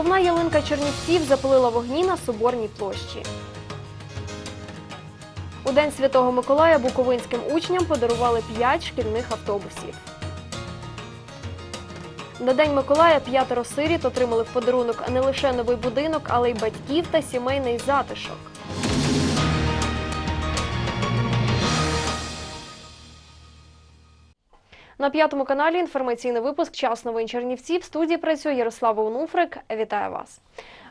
Головна ялинка Чернівців запалила вогні на Соборній площі. У День Святого Миколая буковинським учням подарували 5 шкільних автобусів. На День Миколая п'ятеро сиріт отримали в подарунок не лише новий будинок, але й батьків та сімейний затишок. На п'ятому каналі інформаційний випуск Час новин Чернівців. В студії працює Ярослава Унуфрик. Вітаю вас.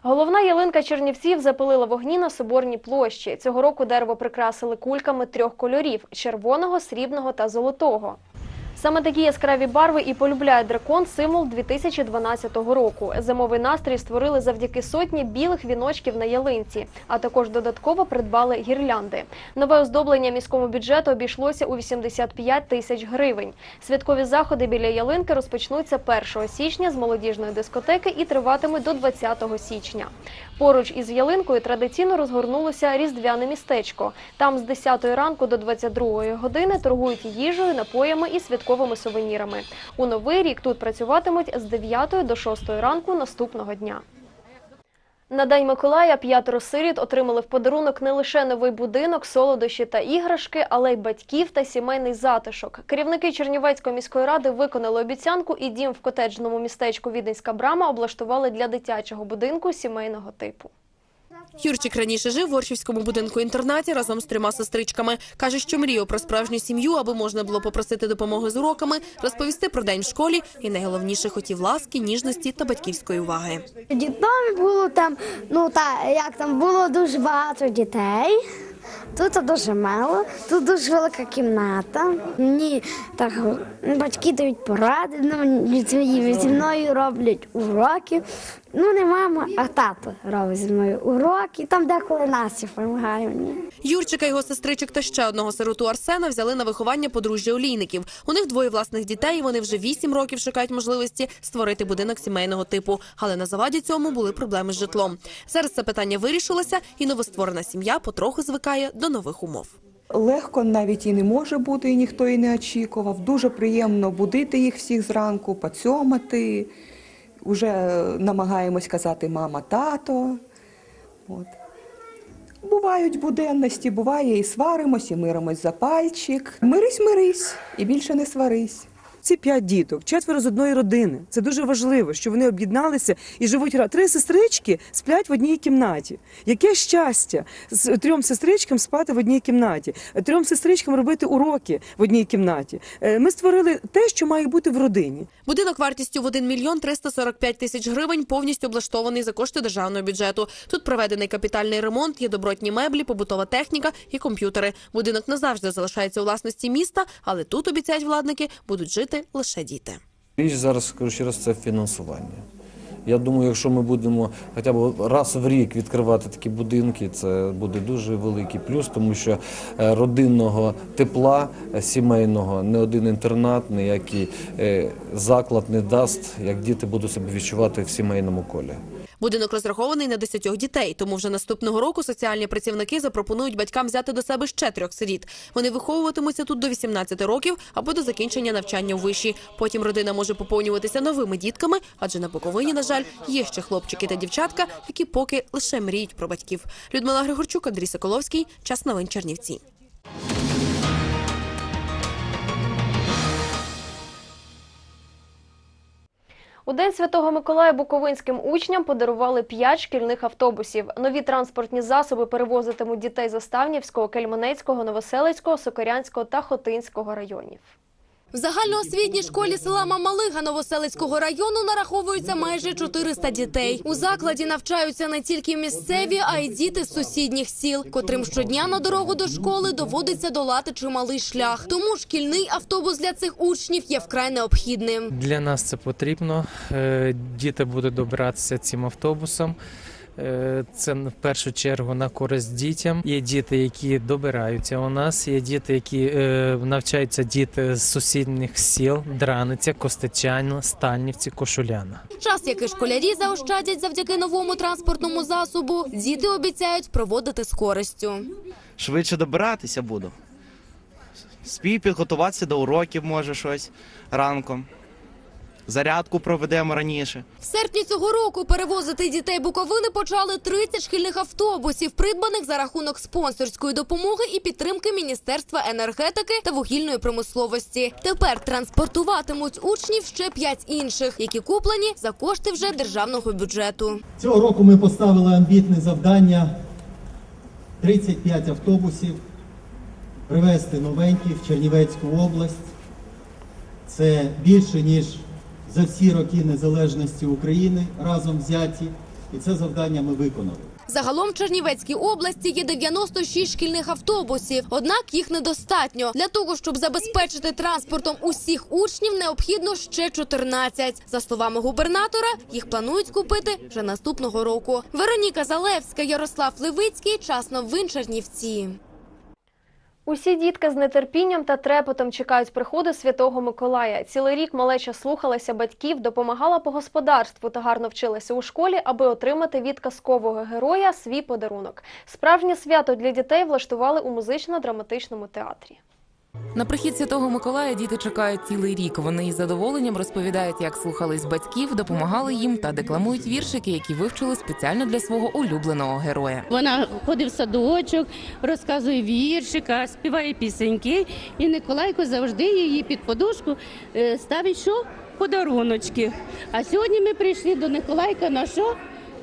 Головна ялинка Чернівців запалила вогні на соборній площі. Цього року дерево прикрасили кульками трьох кольорів: червоного, срібного та золотого. Саме такі яскраві барви і полюбляє дракон символ 2012 року. Зимовий настрій створили завдяки сотні білих віночків на ялинці, а також додатково придбали гірлянди. Нове оздоблення міському бюджету обійшлося у 85 тисяч гривень. Святкові заходи біля ялинки розпочнуться 1 січня з молодіжної дискотеки і триватимуть до 20 січня. Поруч із ялинкою традиційно розгорнулося різдвяне містечко. Там з 10 ранку до 22 години торгують їжею, напоями і святковими сувенірами. У новий рік тут працюватимуть з 9 до 6 ранку наступного дня. На День Миколая п'ятеро сиріт отримали в подарунок не лише новий будинок, солодощі та іграшки, але й батьків та сімейний затишок. Керівники Чернівецької міської ради виконали обіцянку, і дім в котеджному містечку Віденська брама облаштували для дитячого будинку сімейного типу. Юрчик раніше жив в Оршівському будинку-інтернаті разом з трьома сестричками. Каже, що мріяв про справжню сім'ю, аби можна було попросити допомоги з уроками, розповісти про день в школі і найголовніше хотів ласки, ніжності та батьківської уваги. В було там, ну та як там було дуже багато дітей. Тут дуже мало, тут дуже велика кімната. Мені так батьки дають поради, ну зі мною роблять уроки. Ну не мама, а тато робить зі мною уроки. Там деколи Настя допомагає мені. Юрчика, його сестричок та ще одного сироту Арсена взяли на виховання подружжя олійників. У них двоє власних дітей. і Вони вже вісім років шукають можливості створити будинок сімейного типу. Але на заваді цьому були проблеми з житлом. Зараз це питання вирішилося, і новостворена сім'я потроху звикає до нових умов. Легко навіть і не може бути, і ніхто і не очікував. Дуже приємно будити їх всіх зранку, поцьомати. Уже намагаємось казати мама, тато. От. Бувають буденності, буває і сваримось, і миримось за пальчик. Мирись, мирись, і більше не сварись. Ці п'ять діток, четверо з одної родини. Це дуже важливо, що вони об'єдналися і живуть. Три сестрички сплять в одній кімнаті. Яке щастя з трьом сестричкам спати в одній кімнаті, трьом сестричкам робити уроки в одній кімнаті. Е, Ми створили те, що має бути в родині. Будинок вартістю в 1 мільйон 345 тисяч гривень повністю облаштований за кошти державного бюджету. Тут проведений капітальний ремонт, є добротні меблі, побутова техніка і комп'ютери. Будинок назавжди залишається у власності міста, але тут обіцяють владники будуть жити лише діти. Річ зараз скажу ще раз, це фінансування. Я думаю, якщо ми будемо хоча б раз в рік відкривати такі будинки, це буде дуже великий плюс, тому що е, родинного тепла е, сімейного не один інтернат, ніякий е, заклад не дасть, як діти будуть себе відчувати в сімейному колі. Будинок розрахований на 10 дітей, тому вже наступного року соціальні працівники запропонують батькам взяти до себе ще трьох сиріт. Вони виховуватимуться тут до 18 років або до закінчення навчання у виші. Потім родина може поповнюватися новими дітками, адже на Буковині, на жаль, є ще хлопчики та дівчатка, які поки лише мріють про батьків. Людмила Григорчук, Андрій Соколовський. Час новин Чернівці. У День Святого Миколая буковинським учням подарували 5 шкільних автобусів. Нові транспортні засоби перевозитимуть дітей з Оставнівського, Кельменецького, Новоселицького, Сокорянського та Хотинського районів. В загальноосвітній школі села Мамалига Новоселицького району нараховується майже 400 дітей. У закладі навчаються не тільки місцеві, а й діти з сусідніх сіл, котрим щодня на дорогу до школи доводиться долати чималий шлях. Тому шкільний автобус для цих учнів є вкрай необхідним. Для нас це потрібно. Е, Діти будуть добиратися цим автобусом. Е, Це в першу чергу на користь дітям. Є діти, які добираються у нас. Є діти, які е, навчаються діти з сусідніх сіл: Драниця, Костичань, Стальнівці, Кошуляна. Час, який школярі заощадять завдяки новому транспортному засобу, діти обіцяють проводити з користю. швидше добиратися буду. Спію підготуватися до уроків, може щось ранком. Зарядку проведемо раніше. В серпні цього року перевозити дітей Буковини почали 30 шкільних автобусів, придбаних за рахунок спонсорської допомоги і підтримки Міністерства енергетики та вугільної промисловості. Тепер транспортуватимуть учнів ще 5 інших, які куплені за кошти вже державного бюджету. Цього року ми поставили амбітне завдання 35 автобусів привезти новенькі в Чернівецьку область. Це більше, ніж за всі роки незалежності України разом взяті. І це завдання ми виконали. Загалом в Чернівецькій області є 96 шкільних автобусів, однак їх недостатньо. Для того, щоб забезпечити транспортом усіх учнів, необхідно ще 14. За словами губернатора, їх планують купити вже наступного року. Вероніка Залевська, Ярослав Левицький. Час новин Чернівці. Усі дітки з нетерпінням та трепетом чекають приходу Святого Миколая. Цілий рік малеча слухалася батьків, допомагала по господарству та гарно вчилася у школі, аби отримати від казкового героя свій подарунок. Справжнє свято для дітей влаштували у музично-драматичному театрі. На прихід Святого Миколая діти чекають цілий рік. Вони із задоволенням розповідають, як слухались батьків, допомагали їм та декламують віршики, які вивчили спеціально для свого улюбленого героя. Вона ходить в садочок, розказує віршика, співає пісеньки, і Николайко завжди її під подушку е, ставить що? Подаруночки. А сьогодні ми прийшли до Николайка на що?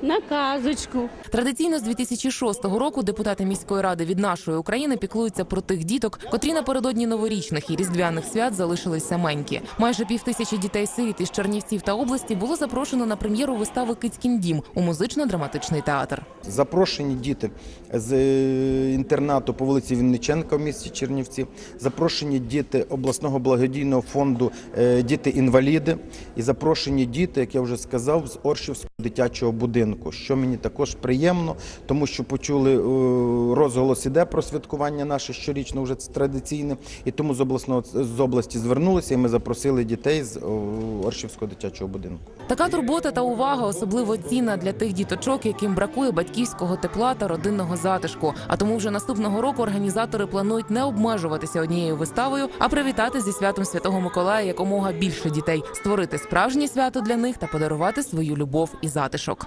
На казочку. Традиційно з 2006 року депутати міської ради від нашої України піклуються про тих діток, котрі напередодні новорічних і різдвяних свят залишились саменькі. Майже півтисячі дітей-сиріт із Чернівців та області було запрошено на прем'єру вистави Кицькін дім у музично-драматичний театр. Запрошені діти з е, інтернату по вулиці Вінниченка в місті Чернівці, запрошені діти обласного благодійного фонду е, Діти-інваліди і запрошені діти, як я вже сказав, з Оршівського дитячого будинку, що мені також приємно, тому що почули е, розголос іде про святкування наше щорічно, вже це традиційне, і тому з обласного з області звернулися, і ми запросили дітей з о, Оршівського дитячого будинку. Така турбота та увага особливо цінна для тих діточок, яким бракує батьківського тепла та родинного затишку. А тому вже наступного року організатори планують не обмежуватися однією виставою, а привітати зі святом Святого Миколая якомога більше дітей, створити справжнє свято для них та подарувати свою любов і затишок.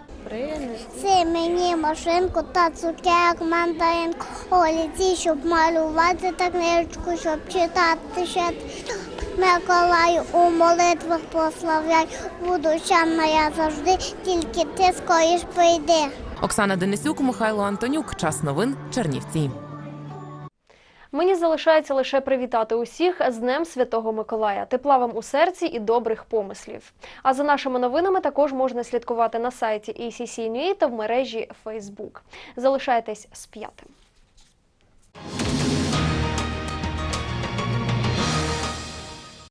Це мені машинку та цукерок мандаринку, оліці, щоб малювати та книжку, щоб читати ще. Миколаю у молитвах прославляй, буду чемна я завжди, тільки ти скоріш прийди. Оксана Денисюк, Михайло Антонюк. Час новин Чернівці. Мені залишається лише привітати усіх з Днем Святого Миколая, тепла вам у серці і добрих помислів. А за нашими новинами також можна слідкувати на сайті ACC.NUA та в мережі Facebook. Залишайтесь з п'ятим.